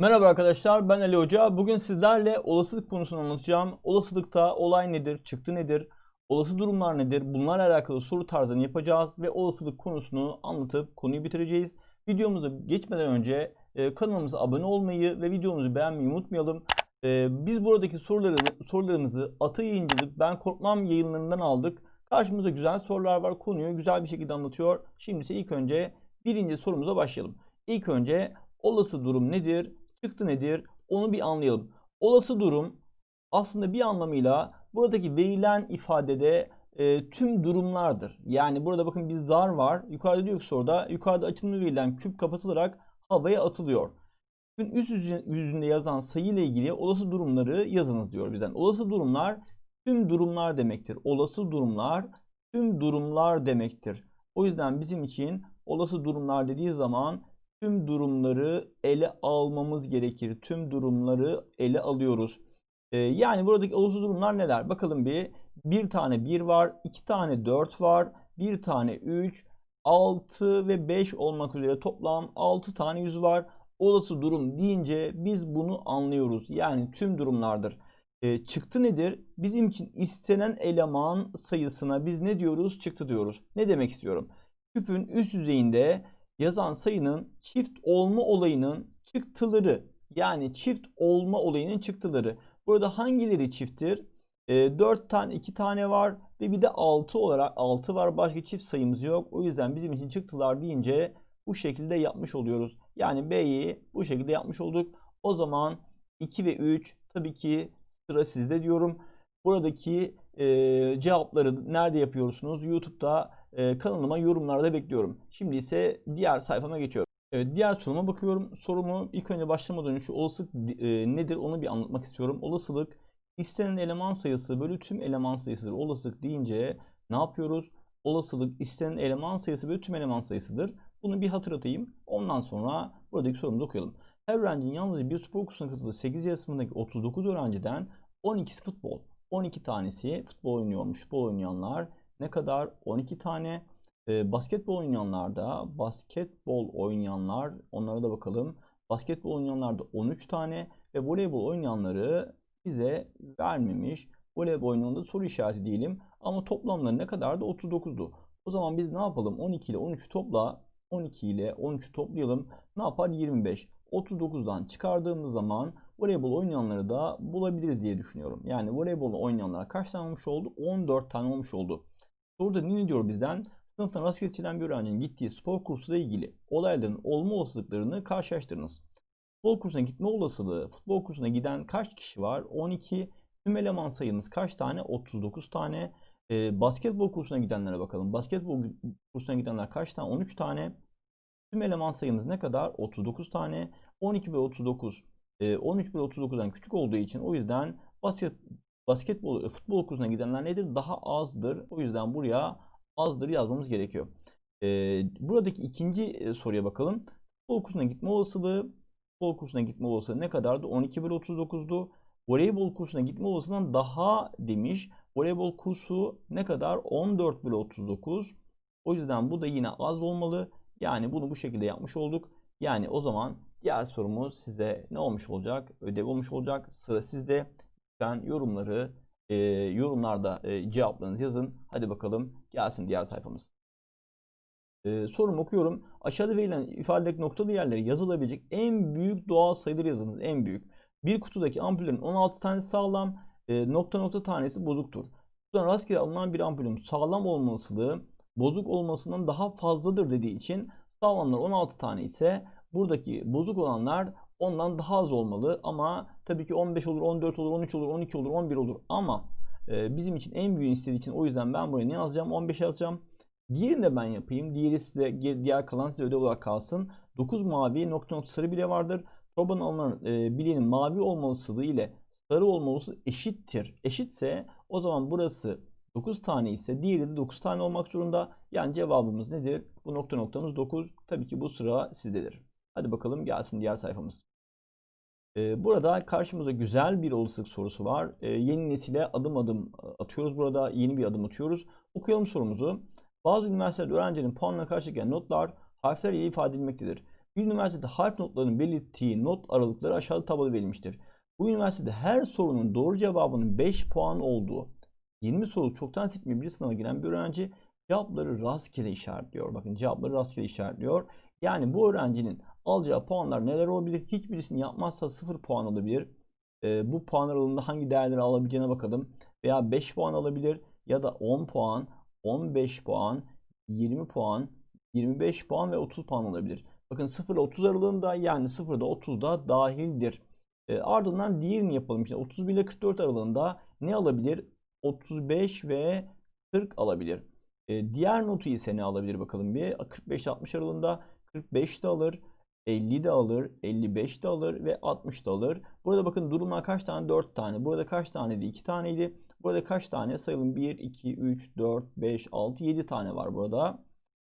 Merhaba arkadaşlar ben Ali Hoca. Bugün sizlerle olasılık konusunu anlatacağım. Olasılıkta olay nedir, çıktı nedir, olası durumlar nedir bunlarla alakalı soru tarzını yapacağız ve olasılık konusunu anlatıp konuyu bitireceğiz. Videomuza geçmeden önce e, kanalımıza abone olmayı ve videomuzu beğenmeyi unutmayalım. E, biz buradaki soruları, sorularımızı Ata Yayıncılık Ben Korkmam yayınlarından aldık. Karşımızda güzel sorular var. Konuyu güzel bir şekilde anlatıyor. Şimdi ise ilk önce birinci sorumuza başlayalım. İlk önce olası durum nedir? Çıktı nedir? Onu bir anlayalım. Olası durum aslında bir anlamıyla buradaki verilen ifadede e, tüm durumlardır. Yani burada bakın bir zar var. Yukarıda diyor ki soruda yukarıda açılımı verilen küp kapatılarak havaya atılıyor. Küpün üst yüzünde yazan sayı ile ilgili olası durumları yazınız diyor bizden. Olası durumlar tüm durumlar demektir. Olası durumlar tüm durumlar demektir. O yüzden bizim için olası durumlar dediği zaman tüm durumları ele almamız gerekir. Tüm durumları ele alıyoruz. Ee, yani buradaki olası durumlar neler? Bakalım bir. Bir tane 1 var, iki tane 4 var, bir tane 3, 6 ve 5 olmak üzere toplam 6 tane yüz var. Olası durum deyince biz bunu anlıyoruz. Yani tüm durumlardır. E, çıktı nedir? Bizim için istenen eleman sayısına biz ne diyoruz? Çıktı diyoruz. Ne demek istiyorum? Küpün üst yüzeyinde yazan sayının çift olma olayının çıktıları yani çift olma olayının çıktıları. Burada hangileri çifttir? E, 4 tane 2 tane var ve bir de 6 olarak 6 var. Başka çift sayımız yok. O yüzden bizim için çıktılar deyince bu şekilde yapmış oluyoruz. Yani B'yi bu şekilde yapmış olduk. O zaman 2 ve 3 tabii ki sıra sizde diyorum. Buradaki e, cevapları nerede yapıyorsunuz? YouTube'da e, kanalıma yorumlarda bekliyorum. Şimdi ise diğer sayfama geçiyorum. Evet, diğer soruma bakıyorum. Sorumu ilk önce başlamadan önce olasılık e, nedir onu bir anlatmak istiyorum. Olasılık istenen eleman sayısı bölü tüm eleman sayısıdır. Olasılık deyince ne yapıyoruz? Olasılık istenen eleman sayısı bölü tüm eleman sayısıdır. Bunu bir hatırlatayım. Ondan sonra buradaki sorumuzu okuyalım. Her öğrencinin yalnızca bir spor kursuna katıldığı 8 yaş sınıfındaki 39 öğrenciden 12'si futbol. 12 tanesi futbol oynuyormuş. Futbol oynayanlar ne kadar? 12 tane. E, basketbol oynayanlarda basketbol oynayanlar onlara da bakalım. Basketbol oynayanlarda 13 tane ve voleybol oynayanları bize vermemiş. Voleybol oynayanında soru işareti diyelim. Ama toplamları ne kadar da 39'du. O zaman biz ne yapalım? 12 ile 13 topla. 12 ile 13 toplayalım. Ne yapar? 25. 39'dan çıkardığımız zaman voleybol oynayanları da bulabiliriz diye düşünüyorum. Yani voleybol oynayanlar kaç tane olmuş oldu? 14 tane olmuş oldu. Soruda ne diyor bizden? Sınıftan rastgele seçilen bir öğrencinin gittiği spor kursuyla ilgili olayların olma olasılıklarını karşılaştırınız. Futbol kursuna gitme olasılığı, futbol kursuna giden kaç kişi var? 12. Tüm eleman sayımız kaç tane? 39 tane. E, basketbol kursuna gidenlere bakalım. Basketbol kursuna gidenler kaç tane? 13 tane. Tüm eleman sayımız ne kadar? 39 tane. 12 ve 39. E, 13 ve 39'dan küçük olduğu için o yüzden basket, basketbol, futbol kursuna gidenler nedir? Daha azdır. O yüzden buraya azdır yazmamız gerekiyor. E, buradaki ikinci soruya bakalım. Futbol kursuna gitme olasılığı, futbol kursuna gitme olasılığı ne kadardı? 12 bölü 39'du. Voleybol kursuna gitme olasılığından daha demiş. Voleybol kursu ne kadar? 14 bölü 39. O yüzden bu da yine az olmalı. Yani bunu bu şekilde yapmış olduk. Yani o zaman diğer sorumuz size ne olmuş olacak? Ödev olmuş olacak. Sıra sizde. Lütfen yorumları e, yorumlarda e, cevaplarınızı yazın. Hadi bakalım gelsin diğer sayfamız. E, sorum okuyorum. Aşağıda verilen ifadedeki noktalı yerlere yazılabilecek en büyük doğal sayıları yazınız. En büyük. Bir kutudaki ampullerin 16 tanesi sağlam, e, nokta nokta tanesi bozuktur. Kutudan rastgele alınan bir ampulün sağlam olmasılığı bozuk olmasından daha fazladır dediği için sağlamlar 16 tane ise buradaki bozuk olanlar ondan daha az olmalı ama tabii ki 15 olur, 14 olur, 13 olur, 12 olur, 11 olur ama e, bizim için en büyüğünü istediği için o yüzden ben buraya ne yazacağım? 15 yazacağım. Diğerini de ben yapayım. Diğeri size, diğer kalan size ödev olarak kalsın. 9 mavi nokta nokta sarı bile vardır. Torbanın alınan e, bileğinin mavi olmalısılığı ile sarı olmalısı eşittir. Eşitse o zaman burası 9 tane ise diğeri de 9 tane olmak zorunda. Yani cevabımız nedir? Bu nokta noktamız 9. Tabii ki bu sıra sizdedir. Hadi bakalım gelsin diğer sayfamız. Burada karşımıza güzel bir olasılık sorusu var. Yeni nesile adım adım atıyoruz burada. Yeni bir adım atıyoruz. Okuyalım sorumuzu. Bazı üniversitelerde öğrencinin puanına karşı gelen notlar harfler ile ifade edilmektedir. Bir üniversitede harf notlarının belirttiği not aralıkları aşağıda tabloda verilmiştir. Bu üniversitede her sorunun doğru cevabının 5 puan olduğu 20 soru çoktan seçmeli bir sınava giren bir öğrenci cevapları rastgele işaretliyor. Bakın cevapları rastgele işaretliyor. Yani bu öğrencinin alacağı puanlar neler olabilir? Hiçbirisini yapmazsa 0 puan alabilir. E, bu puan aralığında hangi değerleri alabileceğine bakalım. Veya 5 puan alabilir ya da 10 puan, 15 puan, 20 puan, 25 puan ve 30 puan olabilir. Bakın 0 ile 30 aralığında yani 0 ile 30 da dahildir. E, ardından diğerini yapalım. İşte 31 ile 44 aralığında ne alabilir? 35 ve 40 alabilir. E, diğer notu ise ne alabilir bakalım bir. 45-60 aralığında 45 de alır. 50 de alır, 55 de alır ve 60 da alır. Burada bakın durumlar kaç tane? 4 tane. Burada kaç taneydi? 2 taneydi. Burada kaç tane? Sayalım 1, 2, 3, 4, 5, 6, 7 tane var burada.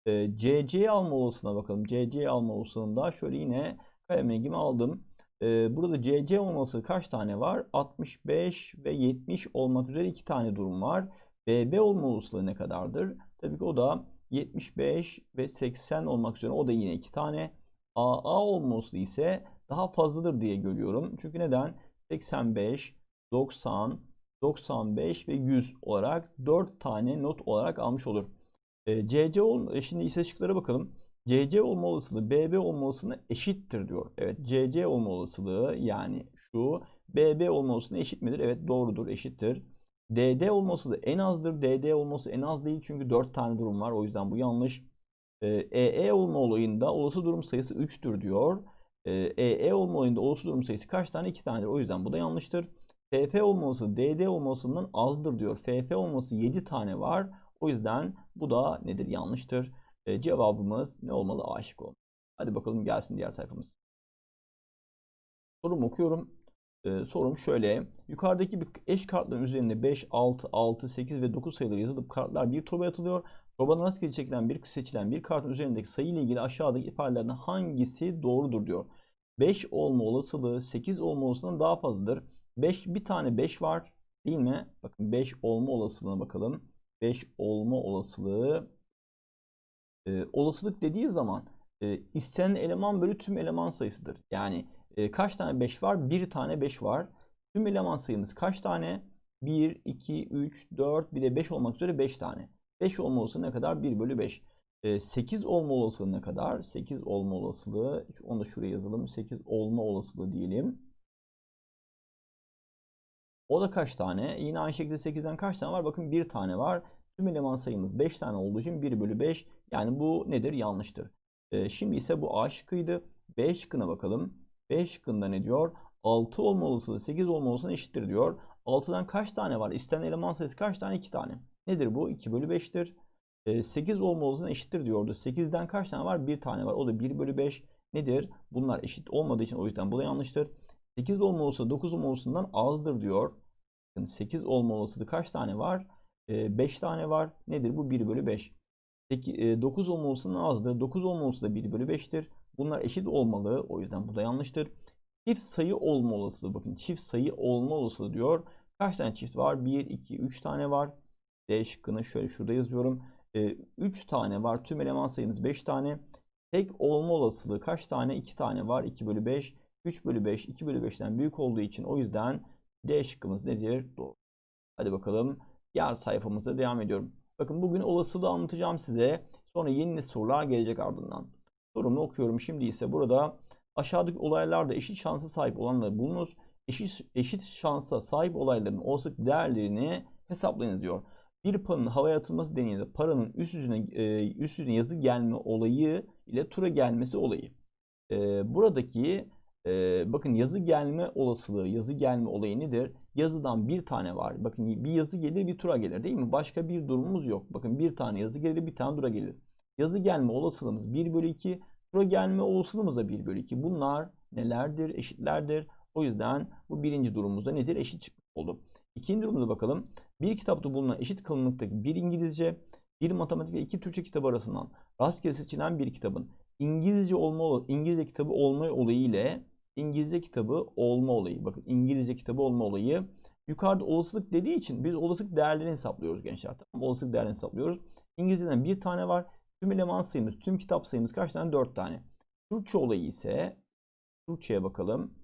E, CC alma olasılığına bakalım. CC alma olasılığında şöyle yine kalem rengimi aldım. E, burada CC olması kaç tane var? 65 ve 70 olmak üzere 2 tane durum var. BB olma olasılığı ne kadardır? Tabii ki o da 75 ve 80 olmak üzere o da yine 2 tane. AA olması ise daha fazladır diye görüyorum. Çünkü neden? 85, 90, 95 ve 100 olarak 4 tane not olarak almış olur. E, CC ol, şimdi istatistiklere bakalım. CC olma olasılığı BB olma olasılığına eşittir diyor. Evet CC olma olasılığı yani şu BB olma olasılığına eşit midir? Evet doğrudur eşittir. DD olması da en azdır. DD olması en az değil çünkü 4 tane durum var. O yüzden bu yanlış. EE e olma olayında olası durum sayısı 3'tür diyor. EE e olma olayında olası durum sayısı kaç tane? 2 tanedir. O yüzden bu da yanlıştır. FF olması DD olmasından azdır diyor. FF olması 7 tane var. O yüzden bu da nedir? Yanlıştır. E, cevabımız ne olmalı? A şıkkı olmalı. Hadi bakalım gelsin diğer sayfamız. Sorumu okuyorum. Ee, sorum şöyle. Yukarıdaki bir eş kartların üzerinde 5, 6, 6, 8 ve 9 sayıları yazılıp kartlar bir torbaya atılıyor. Torbadan rastgele çekilen bir seçilen bir kartın üzerindeki sayı ile ilgili aşağıdaki ifadelerden hangisi doğrudur diyor. 5 olma olasılığı 8 olma olasılığından daha fazladır. 5 bir tane 5 var değil mi? Bakın 5 olma olasılığına bakalım. 5 olma olasılığı e, olasılık dediği zaman e, istenen eleman bölü tüm eleman sayısıdır. Yani e, kaç tane 5 var? Bir tane 5 var. Tüm eleman sayımız kaç tane? 1, 2, 3, 4 bir de 5 olmak üzere 5 tane. 5 olma olasılığı ne kadar? 1 bölü 5. E, 8 olma olasılığı ne kadar? 8 olma olasılığı. Onu da şuraya yazalım. 8 olma olasılığı diyelim. O da kaç tane? Yine aynı şekilde 8'den kaç tane var? Bakın 1 tane var. Tüm eleman sayımız 5 tane olduğu için 1 bölü 5. Yani bu nedir? Yanlıştır. E, şimdi ise bu A şıkkıydı. B şıkkına bakalım. B şıkkında ne diyor? 6 olma olasılığı 8 olma olasılığı eşittir diyor. 6'dan kaç tane var? İstenen eleman sayısı kaç tane? 2 tane. Nedir bu? 2 bölü 5'tir. E, 8 olma olasılığı eşittir diyordu. 8'den kaç tane var? 1 tane var. O da 1 bölü 5. Nedir? Bunlar eşit olmadığı için o yüzden bu da yanlıştır. 8 olma olasılığı 9 olma olasılığından azdır diyor. 8 olma olasılığı kaç tane var? 5 e, tane var. Nedir bu? 1 bölü 5. 8, 9 olma olasılığından azdır. 9 olma olasılığı 1 bölü 5'tir. Bunlar eşit olmalı. O yüzden bu da yanlıştır. Çift sayı olma olasılığı. Bakın çift sayı olma olasılığı diyor. Kaç tane çift var? 1, 2, 3 tane var. D şıkkını şöyle şurada yazıyorum. E, 3 tane var. Tüm eleman sayımız 5 tane. Tek olma olasılığı kaç tane? 2 tane var. 2 bölü 5. 3 bölü 5. 2 bölü 5'ten büyük olduğu için o yüzden D şıkkımız nedir? Doğru. Hadi bakalım. Diğer sayfamıza devam ediyorum. Bakın bugün olasılığı anlatacağım size. Sonra yeni sorular gelecek ardından. Sorumu okuyorum. Şimdi ise burada aşağıdaki olaylarda eşit şansa sahip olanları bulunuz. Eşit, eşit şansa sahip olayların olasılık değerlerini hesaplayınız diyor. Bir paranın havaya atılması deneyinde paranın üst yüzüne, e, üst yüzüne yazı gelme olayı ile tura gelmesi olayı. E, buradaki e, bakın yazı gelme olasılığı, yazı gelme olayı nedir? Yazıdan bir tane var. Bakın bir yazı gelir bir tura gelir değil mi? Başka bir durumumuz yok. Bakın bir tane yazı gelir bir tane tura gelir. Yazı gelme olasılığımız 1 bölü 2. Tura gelme olasılığımız da 1 bölü 2. Bunlar nelerdir? Eşitlerdir. O yüzden bu birinci durumumuzda nedir? Eşit çıkmış oldu. İkinci durumumuza bakalım. Bir kitapta bulunan eşit kalınlıktaki bir İngilizce, bir matematik ve iki Türkçe kitabı arasından rastgele seçilen bir kitabın İngilizce olma İngilizce kitabı olma olayı ile İngilizce kitabı olma olayı. Bakın İngilizce kitabı olma olayı. Yukarıda olasılık dediği için biz olasılık değerlerini hesaplıyoruz gençler. Tamam Olasılık değerlerini hesaplıyoruz. İngilizceden bir tane var. Tüm eleman sayımız, tüm kitap sayımız kaç tane? 4 tane. Türkçe olayı ise Türkçe'ye bakalım.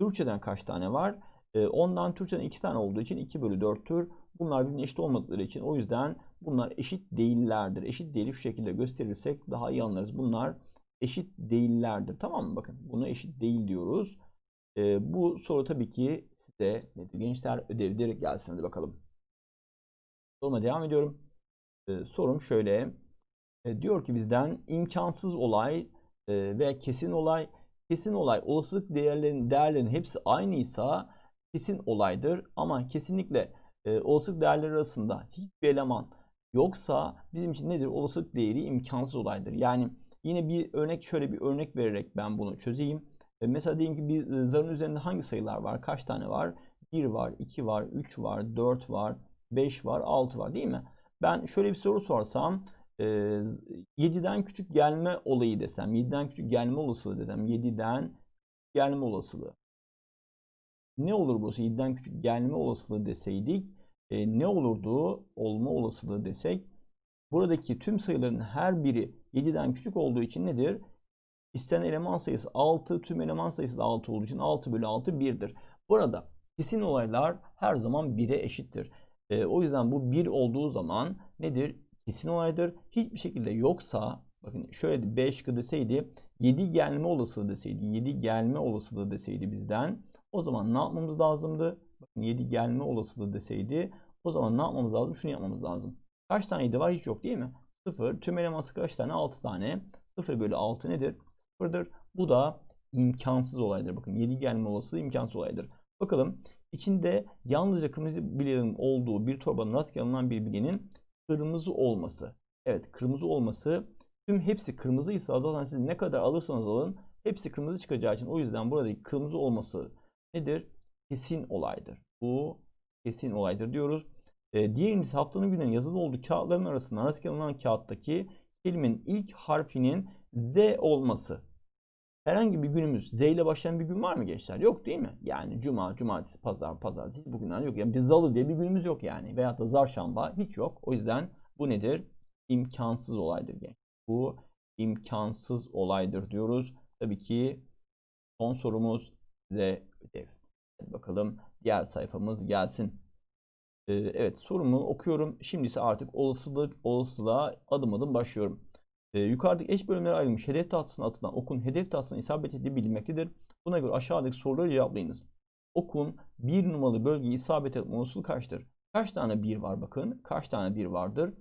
Türkçeden kaç tane var? E, ondan Türkçeden 2 tane olduğu için 2 bölü 4'tür. Bunlar birbirine eşit olmadıkları için o yüzden bunlar eşit değillerdir. Eşit değili şu şekilde gösterirsek daha iyi anlarız. Bunlar eşit değillerdir. Tamam mı? Bakın buna eşit değil diyoruz. E, bu soru tabii ki size nedir gençler ödevdir. Gelsin hadi bakalım. Soruma devam ediyorum. E, sorum şöyle. E, diyor ki bizden imkansız olay e, veya kesin olay kesin olay olasılık değerlerin değerlerin hepsi aynıysa kesin olaydır ama kesinlikle e, olasılık değerleri arasında hiçbir eleman yoksa bizim için nedir? Olasılık değeri imkansız olaydır. Yani yine bir örnek şöyle bir örnek vererek ben bunu çözeyim. E, mesela diyelim ki bir e, zarın üzerinde hangi sayılar var? Kaç tane var? 1 var, 2 var, 3 var, 4 var, 5 var, 6 var değil mi? Ben şöyle bir soru sorsam 7'den küçük gelme olayı desem, 7'den küçük gelme olasılığı desem, 7'den gelme olasılığı. Ne olur burası? 7'den küçük gelme olasılığı deseydik, e, ne olurdu? Olma olasılığı desek, buradaki tüm sayıların her biri 7'den küçük olduğu için nedir? İstenen eleman sayısı 6, tüm eleman sayısı da 6 olduğu için 6 bölü 6 1'dir. Burada kesin olaylar her zaman 1'e eşittir. E, o yüzden bu 1 olduğu zaman nedir? kesin olaydır. Hiçbir şekilde yoksa bakın şöyle 5 şıkkı deseydi 7 gelme olasılığı deseydi 7 gelme olasılığı deseydi bizden o zaman ne yapmamız lazımdı? Bakın 7 gelme olasılığı deseydi o zaman ne yapmamız lazım? Şunu yapmamız lazım. Kaç tane 7 var? Hiç yok değil mi? 0. Tüm eleması kaç tane? 6 tane. 0 bölü 6 nedir? 0'dır. Bu da imkansız olaydır. Bakın 7 gelme olasılığı imkansız olaydır. Bakalım içinde yalnızca kırmızı bileğin olduğu bir torbanın rastgele alınan bir bilginin kırmızı olması. Evet kırmızı olması tüm hepsi kırmızıysa zaten siz ne kadar alırsanız alın hepsi kırmızı çıkacağı için o yüzden buradaki kırmızı olması nedir? Kesin olaydır. Bu kesin olaydır diyoruz. E, diğerincisi haftanın günün yazılı olduğu kağıtların arasında rastgele kağıttaki kelimenin ilk harfinin Z olması. Herhangi bir günümüz Z ile başlayan bir gün var mı gençler? Yok değil mi? Yani cuma, cumartesi, pazar, pazartesi bugünler yok. Yani bir zalı diye bir günümüz yok yani. Veyahut da zarşamba hiç yok. O yüzden bu nedir? İmkansız olaydır genç. Bu imkansız olaydır diyoruz. Tabii ki son sorumuz Z ödev. Hadi bakalım diğer sayfamız gelsin. Ee, evet sorumu okuyorum. Şimdi ise artık olasılık olasılığa adım adım başlıyorum. E, yukarıdaki eş bölümlere ayrılmış hedef tahtasına atılan okun hedef tahtasına isabet ettiği bilinmektedir. Buna göre aşağıdaki soruları cevaplayınız. Okun bir numaralı bölgeyi isabet etme olasılığı kaçtır? Kaç tane bir var bakın. Kaç tane bir vardır?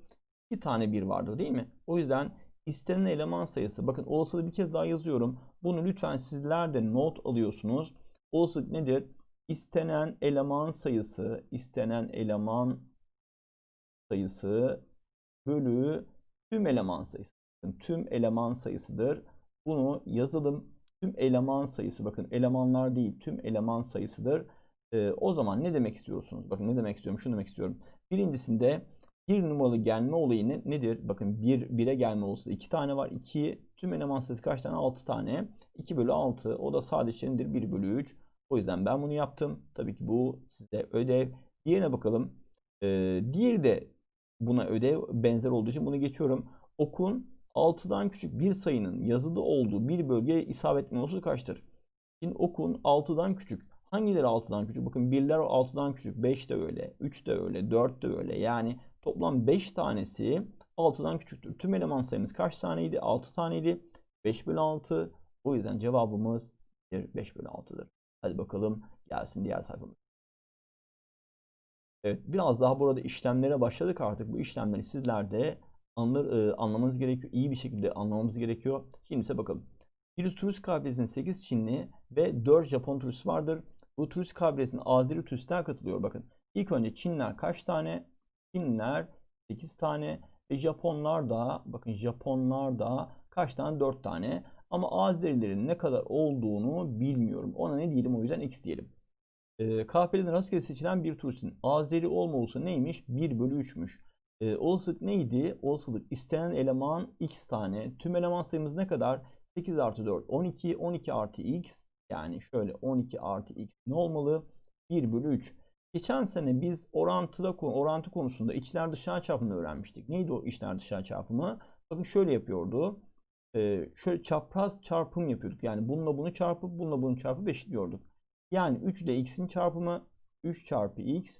İki tane bir vardır değil mi? O yüzden istenen eleman sayısı. Bakın olasılığı bir kez daha yazıyorum. Bunu lütfen sizler de not alıyorsunuz. Olasılık nedir? İstenen eleman sayısı, istenen eleman sayısı bölü tüm eleman sayısı tüm eleman sayısıdır. Bunu yazalım. Tüm eleman sayısı bakın elemanlar değil tüm eleman sayısıdır. Ee, o zaman ne demek istiyorsunuz? Bakın ne demek istiyorum? Şunu demek istiyorum. Birincisinde bir numaralı gelme olayı ne, nedir? Bakın 1 1'e gelme olsa 2 tane var. 2 tüm eleman sayısı kaç tane? 6 tane. 2 bölü 6 o da sadece nedir? 1 bölü 3. O yüzden ben bunu yaptım. Tabii ki bu size ödev. Diğerine bakalım. Ee, diğeri de buna ödev benzer olduğu için bunu geçiyorum. Okun 6'dan küçük bir sayının yazılı olduğu bir bölgeye isabet olasılığı kaçtır? Şimdi okun 6'dan küçük. Hangileri 6'dan küçük? Bakın 1'ler 6'dan küçük. 5 de öyle. 3 de öyle. 4 de öyle. Yani toplam 5 tanesi 6'dan küçüktür. Tüm eleman sayımız kaç taneydi? 6 taneydi. 5 bölü 6. O yüzden cevabımız 5 bölü 6'dır. Hadi bakalım gelsin diğer sayfamız. Evet biraz daha burada işlemlere başladık artık. Bu işlemleri sizler de anlar, e, anlamanız gerekiyor. İyi bir şekilde anlamamız gerekiyor. Şimdi ise bakalım. Bir turist kabilesinin 8 Çinli ve 4 Japon turist vardır. Bu turist kabilesinin Azeri turistler katılıyor. Bakın ilk önce Çinler kaç tane? Çinler 8 tane ve Japonlar da bakın Japonlar da kaç tane? 4 tane. Ama Azerilerin ne kadar olduğunu bilmiyorum. Ona ne diyelim o yüzden X diyelim. E, KP'den rastgele seçilen bir turistin Azeri olma neymiş? 1 bölü 3'müş. E, olasılık neydi? Olasılık istenen eleman x tane. Tüm eleman sayımız ne kadar? 8 artı 4 12. 12 artı x yani şöyle 12 artı x ne olmalı? 1 bölü 3. Geçen sene biz orantıda orantı konusunda içler dışlar çarpımını öğrenmiştik. Neydi o içler dışlar çarpımı? Bakın şöyle yapıyordu. e, şöyle çapraz çarpım yapıyorduk. Yani bununla bunu çarpıp bununla bunu çarpıp eşitliyorduk. Yani 3 ile x'in çarpımı 3 çarpı x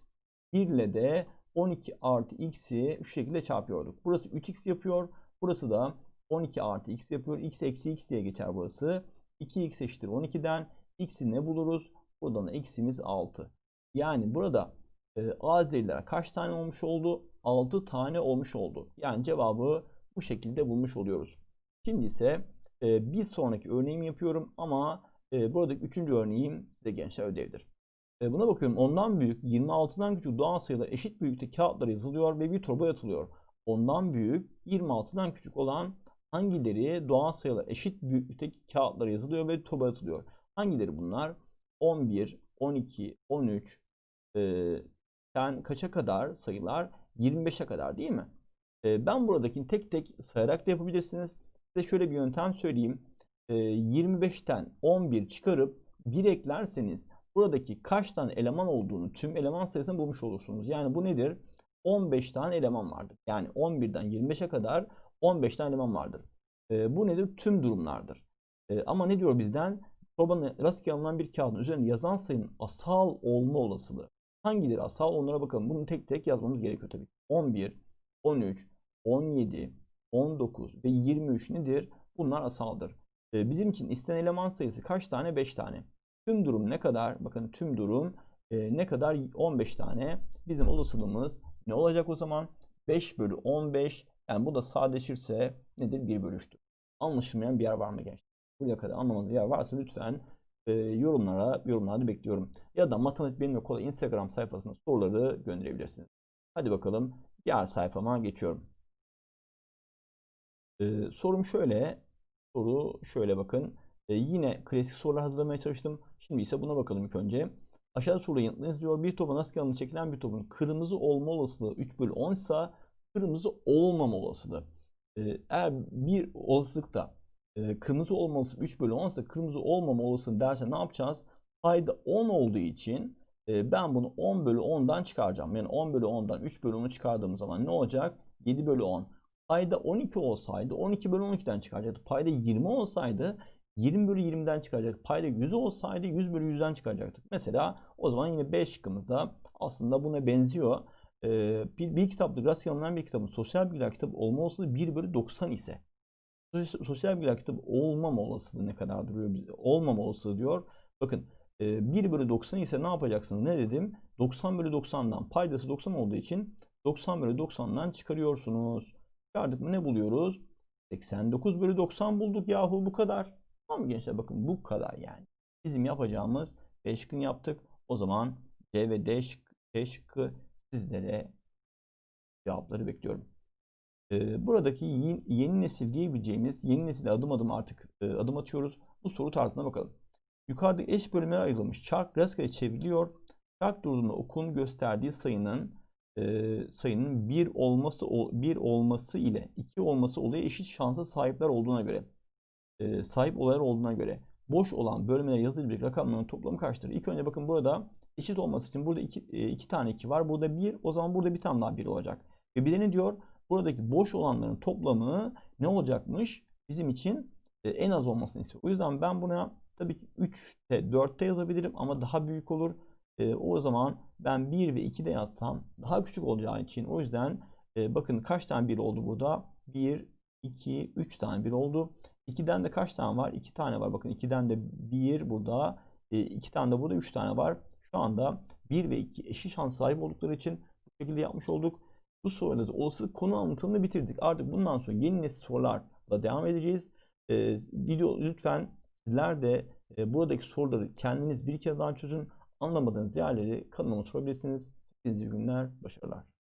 1 ile de 12 artı x'i şu şekilde çarpıyorduk. Burası 3x yapıyor. Burası da 12 artı x yapıyor. x eksi x diye geçer burası. 2x eşittir 12'den x'i ne buluruz? Buradan da x'imiz 6. Yani burada e, azeriler kaç tane olmuş oldu? 6 tane olmuş oldu. Yani cevabı bu şekilde bulmuş oluyoruz. Şimdi ise e, bir sonraki örneğimi yapıyorum ama e, buradaki üçüncü örneğim size gençler ödevdir. E, buna bakıyorum. Ondan büyük 26'dan küçük doğal sayılar eşit büyüklükte kağıtlara yazılıyor ve bir torba atılıyor. Ondan büyük 26'dan küçük olan hangileri doğal sayılar eşit büyüklükteki kağıtlara yazılıyor ve torba atılıyor. Hangileri bunlar? 11, 12, 13, sen kaça kadar sayılar? 25'e kadar değil mi? Ben buradakini tek tek sayarak da yapabilirsiniz. Size şöyle bir yöntem söyleyeyim. E, 25'ten 11 çıkarıp 1 eklerseniz buradaki kaç tane eleman olduğunu, tüm eleman sayısını bulmuş olursunuz. Yani bu nedir? 15 tane eleman vardır. Yani 11'den 25'e kadar 15 tane eleman vardır. Bu nedir? Tüm durumlardır. Ama ne diyor bizden? Probanın rastgele alınan bir kağıdın üzerinde yazan sayının asal olma olasılığı. Hangileri asal onlara bakalım. Bunu tek tek yazmamız gerekiyor tabii. 11, 13, 17, 19 ve 23 nedir? Bunlar asaldır. E, bizim için istenen eleman sayısı kaç tane? 5 tane. Tüm durum ne kadar? Bakın tüm durum e, ne kadar? 15 tane. Bizim olasılığımız ne olacak o zaman? 5 bölü 15. Yani bu da sadeleşirse nedir? 1 bölü 3'tür. Anlaşılmayan bir yer var mı gençler? Buraya kadar anlamadığınız yer varsa lütfen e, yorumlara yorumlarda bekliyorum. Ya da matematik benim kolay Instagram sayfasına soruları gönderebilirsiniz. Hadi bakalım diğer sayfama geçiyorum. E, sorum şöyle. Soru şöyle bakın. E, yine klasik sorular hazırlamaya çalıştım. Şimdi ise buna bakalım ilk önce. Aşağıda soruyu yanıtlayınız diyor. Bir topa nasıl yanına çekilen bir topun kırmızı olma olasılığı 3 bölü 10 ise kırmızı olmama olasılığı. E, eğer bir olasılıkta kırmızı olması 3 bölü 10 ise kırmızı olmama olasılığı derse ne yapacağız? Payda 10 olduğu için ben bunu 10 bölü 10'dan çıkaracağım. Yani 10 bölü 10'dan 3 bölü 10'u çıkardığım zaman ne olacak? 7 bölü 10. Payda 12 olsaydı 12 bölü 12'den çıkaracaktı. Payda 20 olsaydı 20 bölü 20'den çıkaracaktık. Payda 100 olsaydı 100 bölü 100'den çıkaracaktık. Mesela o zaman yine B şıkkımızda aslında buna benziyor. Ee, bir, bir kitapta alınan bir kitabın sosyal bilgiler kitabı olma olasılığı 1 bölü 90 ise sosyal bilgiler kitabı olmama olasılığı ne kadar duruyor? Olmama olasılığı diyor. Bakın 1 bölü 90 ise ne yapacaksınız? Ne dedim? 90 bölü 90'dan paydası 90 olduğu için 90 bölü 90'dan çıkarıyorsunuz. Çıkardık mı ne buluyoruz? 89 bölü 90 bulduk yahu bu kadar. Tamam mı gençler? Bakın bu kadar yani. Bizim yapacağımız B şıkkını yaptık. O zaman C ve D C şıkkı sizlere cevapları bekliyorum. Buradaki yeni, nesil diyebileceğimiz yeni nesile adım adım artık adım atıyoruz. Bu soru tarzına bakalım. Yukarıda eş bölümlere ayrılmış çark rastgele çevriliyor. Çark durduğunda okun gösterdiği sayının e, sayının 1 olması 1 olması ile 2 olması olayı eşit şansa sahipler olduğuna göre e, sahip olaylar olduğuna göre boş olan bölmelere yazılabilecek rakamların toplamı kaçtır? İlk önce bakın burada eşit olması için burada 2 e, iki tane 2 var. Burada 1 o zaman burada bir tane daha 1 olacak. Ve bir de ne diyor? Buradaki boş olanların toplamı ne olacakmış? Bizim için e, en az olmasını istiyor. O yüzden ben buna tabii ki 3'te 4'te yazabilirim ama daha büyük olur. E, o zaman ben 1 ve 2'de yazsam daha küçük olacağı için o yüzden e, bakın kaç tane 1 oldu burada? 1, 2, 3 tane 1 oldu. 2'den de kaç tane var? 2 tane var. Bakın 2'den de 1 burada. 2 tane de burada 3 tane var. Şu anda 1 ve 2 eşit şans sahibi oldukları için bu şekilde yapmış olduk. Bu soruda da olasılık konu anlatımını bitirdik. Artık bundan sonra yeni nesil sorularla devam edeceğiz. Ee, video lütfen sizler de e, buradaki soruları kendiniz bir kez daha çözün. Anlamadığınız yerleri kanalıma sorabilirsiniz. Hepinize günler, başarılar.